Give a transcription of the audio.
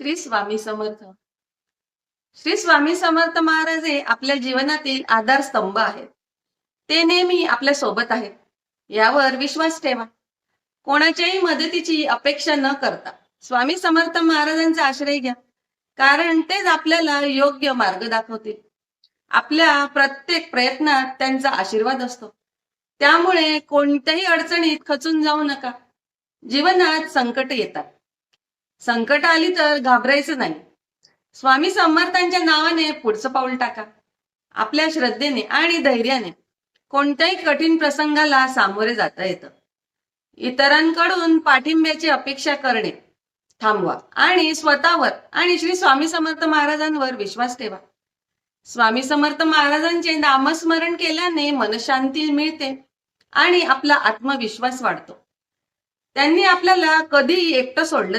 श्री स्वामी समर्थ. श्री स्वामी समर्थ महाराज हे आपल्या जीवनातील आधारस्तंभ आहेत. ते नेहमी आपल्यासोबत आहेत. यावर विश्वास ठेवा. कोणाच्याही मदतीची अपेक्षा न करता स्वामी समर्थ महाराजांचा आश्रय घ्या. कारण तेच आपल्याला योग्य मार्ग दाखवतील. आपल्या प्रत्येक प्रयत्नात त्यांचा आशीर्वाद असतो. त्यामुळे कोणत्याही अडचणीत खचून जाऊ नका. जीवनात संकट येतात. संकट आली तर घाबरायचं नाही. स्वामी समर्थांच्या नावाने पुढचं पाऊल टाका. आपल्या श्रद्धेने आणि धैर्याने कोणत्याही कठीण प्रसंगाला सामोरे जाता येतं. इतरांकडून पाठिंब्याची अपेक्षा करणे थांबवा आणि स्वतःवर आणि श्री स्वामी समर्थ महाराजांवर विश्वास ठेवा. स्वामी समर्थ महाराजांचे नामस्मरण केल्याने मनशांती मिळते आणि आपला आत्मविश्वास वाढतो. त्यांनी आपल्याला कधीही एकटं सोडलं